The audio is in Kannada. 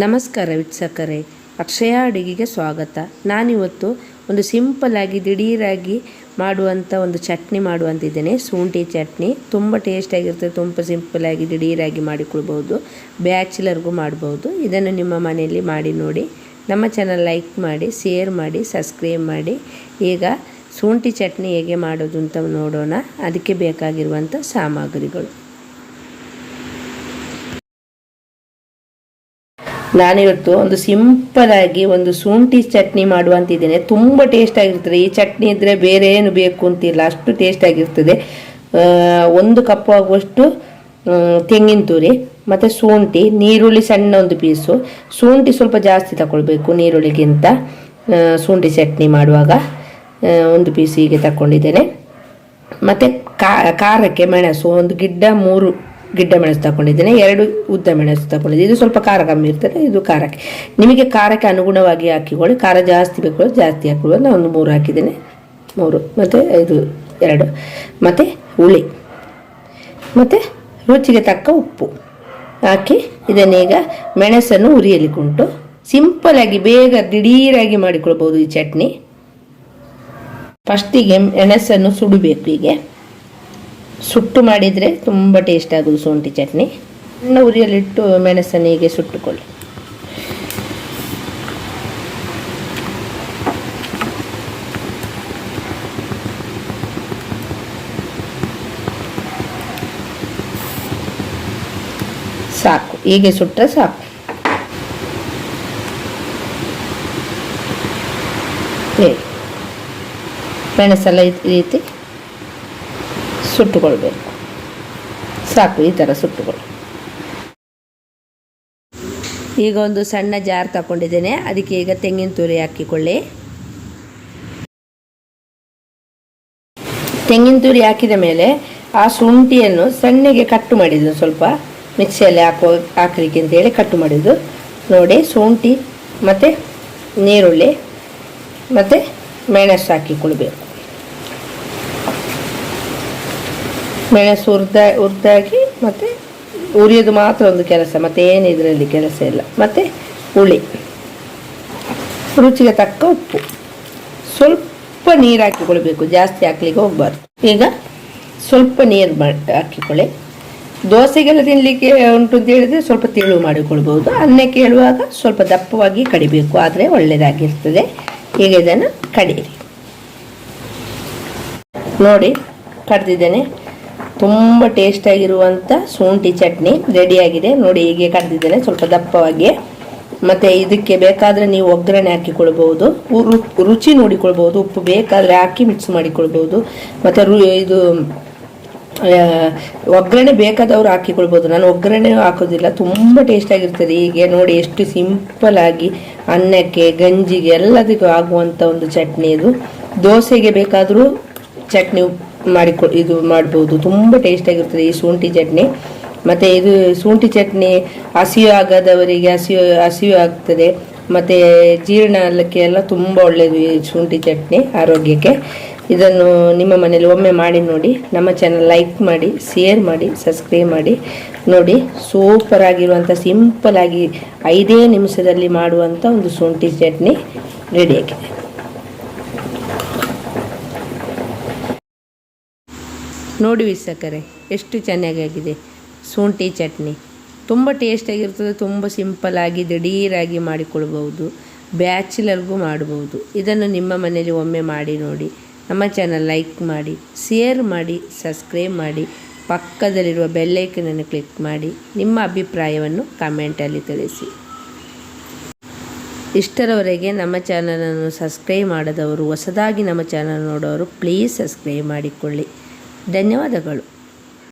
ನಮಸ್ಕಾರ ವೀಕ್ಷಕರೇ, ಅಕ್ಷಯ ಅಡುಗೆಗೆ ಸ್ವಾಗತ. ನಾನಿವತ್ತು ಒಂದು ಸಿಂಪಲ್ಲಾಗಿ ದಿಢೀರಾಗಿ ಮಾಡುವಂಥ ಒಂದು ಚಟ್ನಿ ಮಾಡುವಂತಿದ್ದೇನೆ. ಶುಂಠಿ ಚಟ್ನಿ ತುಂಬ ಟೇಸ್ಟಾಗಿರ್ತದೆ ತುಂಬ ಸಿಂಪಲ್ಲಾಗಿ ದಿಢೀರಾಗಿ ಮಾಡಿಕೊಳ್ಬೋದು ಬ್ಯಾಚುಲರ್ಗೂ ಮಾಡ್ಬೋದು ಇದನ್ನು ನಿಮ್ಮ ಮನೆಯಲ್ಲಿ ಮಾಡಿ ನೋಡಿ, ನಮ್ಮ ಚಾನಲ್ ಲೈಕ್ ಮಾಡಿ ಶೇರ್ ಮಾಡಿ ಸಬ್ಸ್ಕ್ರೈಬ್ ಮಾಡಿ. ಈಗ ಶುಂಠಿ ಚಟ್ನಿ ಹೇಗೆ ಮಾಡೋದು ಅಂತ ನೋಡೋಣ. ಅದಕ್ಕೆ ಬೇಕಾಗಿರುವಂಥ ಸಾಮಗ್ರಿಗಳು. ನಾನಿವತ್ತು ಒಂದು ಸಿಂಪಲ್ ಆಗಿ ಒಂದು ಶುಂಠಿ ಚಟ್ನಿ ಮಾಡುವಂತಿದ್ದೇನೆ ತುಂಬ ಟೇಸ್ಟ್ ಆಗಿರ್ತದೆ. ಈ ಚಟ್ನಿ ಇದ್ರೆ ಬೇರೆ ಏನು ಬೇಕು ಅಂತಿಲ್ಲ ಅಷ್ಟು ಟೇಸ್ಟ್ ಆಗಿರ್ತದೆ. ಆ, ಒಂದು ಕಪ್ ಆಗುವಷ್ಟು ತೆಂಗಿನ ತುರಿ ಮತ್ತು ಶುಂಠಿ ನೀರುಳ್ಳಿ ಸಣ್ಣ ಒಂದು ಪೀಸು ಶುಂಠಿ ಸ್ವಲ್ಪ ಜಾಸ್ತಿ ತಗೊಳ್ಬೇಕು ನೀರುಳ್ಳಿಗಿಂತ. ಶುಂಠಿ ಚಟ್ನಿ ಮಾಡುವಾಗ ಒಂದು ಪೀಸ್ ಹೀಗೆ ತಗೊಂಡಿದ್ದೇನೆ ಮತ್ತು ಖಾರಕ್ಕೆ ಮೆಣಸು ಒಂದು ಗಿಡ್ಡ ಮೂರು ಗಿಡ್ಡ ಮೆಣಸು ತಗೊಂಡಿದ್ದೇನೆ ಎರಡು ಉದ್ದ ಮೆಣಸು ತಗೊಂಡಿದ್ದೆ ಇದು ಸ್ವಲ್ಪ ಖಾರ ಕಮ್ಮಿ ಇರ್ತದೆ, ಇದು ಖಾರಕ್ಕೆ. ನಿಮಗೆ ಖಾರಕ್ಕೆ ಅನುಗುಣವಾಗಿ ಹಾಕಿಕೊಳ್ಳಿ, ಖಾರ ಜಾಸ್ತಿ ಬೇಕು ಜಾಸ್ತಿ ಹಾಕಿಕೊಳ್ಳಿ. ನಾನು ಒಂದು ಮೂರು ಹಾಕಿದ್ದೇನೆ, ಮೂರು. ಮತ್ತು ಇದು ಎರಡು. ಮತ್ತು ಹುಳಿ. ಮತ್ತು ರುಚಿಗೆ ತಕ್ಕ ಉಪ್ಪು ಹಾಕಿ ಇದನ್ನೀಗ ಮೆಣಸನ್ನು ಉರಿಯಲಿಕ್ಕುಂಟು ಸಿಂಪಲಾಗಿ ಬೇಗ ದಿಢೀರಾಗಿ ಮಾಡಿಕೊಳ್ಬೋದು ಈ ಚಟ್ನಿ. ಫಸ್ಟಿಗೆ ಮೆಣಸನ್ನು ಸುಡಬೇಕು ಹೀಗೆ. ಸುಟ್ಟು ಮಾಡಿದರೆ ತುಂಬ ಟೇಸ್ಟ್ ಆಗೋದು ಶುಂಠಿ ಚಟ್ನಿ. ಸಣ್ಣ ಉರಿಯಲ್ಲಿಟ್ಟು ಮೆಣಸನ್ನು ಹೀಗೆ ಸುಟ್ಟುಕೊಳ್ಳಿ. ಸಾಕು, ಹೀಗೆ ಸುಟ್ಟರೆ ಸಾಕು. ಹೇಳಿ. ಮೆಣಸೆಲ್ಲ ಈ ರೀತಿ ಸುಟ್ಟುಕೊಳ್ಬೇಕು. ಸಾಕು, ಈ ಥರ ಸುಟ್ಟುಕೊಳ್ಳಿ ಈಗ ಒಂದು ಸಣ್ಣ ಜಾರ್ ತಗೊಂಡಿದ್ದೇನೆ. ಅದಕ್ಕೆ ಈಗ ತೆಂಗಿನ ತುರಿ ಹಾಕಿಕೊಳ್ಳಿ. ತೆಂಗಿನ ತುರಿ ಹಾಕಿದ ಮೇಲೆ ಆ ಶುಂಠಿಯನ್ನು ಸಣ್ಣಗೆ ಕಟ್ಟು ಮಾಡಿದ್ದು, ಸ್ವಲ್ಪ ಮಿಕ್ಸಿಯಲ್ಲಿ ಹಾಕೋ, ಹಾಕಲಿಕ್ಕೆ ಅಂತೇಳಿ ಕಟ್ಟು ಮಾಡಿದ್ದು. ನೋಡಿ, ಶುಂಠಿ ಮತ್ತು ನೀರುಳ್ಳಿ ಮತ್ತು, ಮೆಣಸು ಹಾಕಿಕೊಳ್ಬೇಕು. ಮೆಣಸು ಹುರ್ದ ಹುರಿದಾಗಿ ಮತ್ತು ಉರಿಯೋದು ಮಾತ್ರ ಒಂದು ಕೆಲಸ, ಮತ್ತು ಏನು ಇದರಲ್ಲಿ ಕೆಲಸ ಇಲ್ಲ. ಮತ್ತು ಹುಳಿ. ರುಚಿಗೆ ತಕ್ಕ ಉಪ್ಪು. ಸ್ವಲ್ಪ ನೀರು ಹಾಕಿಕೊಳ್ಬೇಕು, ಜಾಸ್ತಿ ಹಾಕ್ಲಿಕ್ಕೆ ಹೋಗ್ಬಾರ್ದು. ಈಗ ಸ್ವಲ್ಪ ನೀರು ಮಾಡಿ ಹಾಕಿಕೊಳ್ಳಿ. ದೋಸೆಗೆಲ್ಲ ತಿನ್ನಲಿಕ್ಕೆ ಉಂಟು ಅಂತ ಹೇಳಿದರೆ ಸ್ವಲ್ಪ ತಿಳು ಮಾಡಿಕೊಳ್ಬೋದು ಅನ್ನಕ್ಕೆ ಹೇಳುವಾಗ ಸ್ವಲ್ಪ ದಪ್ಪವಾಗಿ ಕಡಿಬೇಕು, ಆದರೆ ಒಳ್ಳೆಯದಾಗಿರ್ತದೆ ಈಗ ಇದನ್ನು ಕಡೀರಿ. ನೋಡಿ, ಕಡ್ದಿದ್ದೇನೆ. ತುಂಬ ಟೇಸ್ಟಾಗಿರುವಂಥ ಶುಂಠಿ ಚಟ್ನಿ ರೆಡಿಯಾಗಿದೆ ನೋಡಿ ಹೀಗೆ ಕಡ್ದಿದ್ದೇನೆ, ಸ್ವಲ್ಪ ದಪ್ಪವಾಗಿ. ಮತ್ತು ಇದಕ್ಕೆ ಬೇಕಾದರೆ ನೀವು ಒಗ್ಗರಣೆ ಹಾಕಿಕೊಳ್ಬೋದು ರುಚಿ ನೋಡಿಕೊಳ್ಬೋದು ಉಪ್ಪು ಬೇಕಾದರೆ ಹಾಕಿ ಮಿಕ್ಸ್ ಮಾಡಿಕೊಳ್ಬೋದು ಮತ್ತು ರು ಇದು ಒಗ್ಗರಣೆ ಬೇಕಾದವರು ಹಾಕಿಕೊಳ್ಬೋದು ನಾನು ಒಗ್ಗರಣೆ ಹಾಕೋದಿಲ್ಲ, ತುಂಬ ಟೇಸ್ಟಾಗಿರ್ತದೆ ಹೀಗೆ. ನೋಡಿ ಎಷ್ಟು ಸಿಂಪಲ್ ಆಗಿ ಅನ್ನಕ್ಕೆ, ಗಂಜಿಗೆ ಎಲ್ಲದಕ್ಕೂ ಆಗುವಂಥ ಒಂದು ಚಟ್ನಿ ಇದು. ದೋಸೆಗೆ ಬೇಕಾದರೂ ಚಟ್ನಿ ಮಾಡಿಕೊ ಇದು ಮಾಡ್ಬೋದು. ತುಂಬ ಟೇಸ್ಟಾಗಿರ್ತದೆ ಈ ಶುಂಠಿ ಚಟ್ನಿ. ಮತ್ತು ಇದು ಶುಂಠಿ ಚಟ್ನಿ ಹಸಿವು ಆಗದವರಿಗೆ ಹಸಿವು ಹಸಿವು ಆಗ್ತದೆ. ಮತ್ತು ಜೀರ್ಣಕ್ಕೆ ಎಲ್ಲ ತುಂಬ ಒಳ್ಳೆಯದು ಈ ಶುಂಠಿ ಚಟ್ನಿ ಆರೋಗ್ಯಕ್ಕೆ. ಇದನ್ನು ನಿಮ್ಮ ಮನೇಲಿ ಒಮ್ಮೆ ಮಾಡಿ ನೋಡಿ, ನಮ್ಮ ಚಾನಲ್ ಲೈಕ್ ಮಾಡಿ ಶೇರ್ ಮಾಡಿ ಸಬ್ಸ್ಕ್ರೈಬ್ ಮಾಡಿ. ನೋಡಿ ಸೂಪರ್ ಆಗಿರುವಂಥ ಸಿಂಪಲ್ ಆಗಿ ಐದೇ ನಿಮಿಷದಲ್ಲಿ ಮಾಡುವಂಥ ಒಂದು ಶುಂಠಿ ಚಟ್ನಿ ರೆಡಿಯಾಗಿದೆ ನೋಡಿ ವೀಕ್ಷಕರೇ, ಎಷ್ಟು ಚೆನ್ನಾಗಾಗಿದೆ. ಶುಂಠಿ ಚಟ್ನಿ. ತುಂಬ ಟೇಸ್ಟಾಗಿರ್ತದೆ, ತುಂಬ ಸಿಂಪಲ್ಲಾಗಿ ದಿಢೀರಾಗಿ ಮಾಡಿಕೊಳ್ಬೋದು ಬ್ಯಾಚುಲರ್ಗೂ ಮಾಡ್ಬೋದು ಇದನ್ನು ನಿಮ್ಮ ಮನೆಯಲ್ಲಿ ಒಮ್ಮೆ ಮಾಡಿ ನೋಡಿ. ನಮ್ಮ ಚಾನಲ್ ಲೈಕ್ ಮಾಡಿ, ಶೇರ್ ಮಾಡಿ, ಸಬ್ಸ್ಕ್ರೈಬ್ ಮಾಡಿ, ಪಕ್ಕದಲ್ಲಿರುವ ಬೆಲ್ಲೈಕನನ್ನು ಕ್ಲಿಕ್ ಮಾಡಿ, ನಿಮ್ಮ ಅಭಿಪ್ರಾಯವನ್ನು ಕಮೆಂಟಲ್ಲಿ ತಿಳಿಸಿ. ಇಷ್ಟರವರೆಗೆ ನಮ್ಮ ಚಾನಲನ್ನು ಸಬ್ಸ್ಕ್ರೈಬ್ ಮಾಡದವರು, ಹೊಸದಾಗಿ ನಮ್ಮ ಚಾನಲ್ ನೋಡೋರು, ಪ್ಲೀಸ್ ಸಬ್ಸ್ಕ್ರೈಬ್ ಮಾಡಿಕೊಳ್ಳಿ. ಧನ್ಯವಾದಗಳು.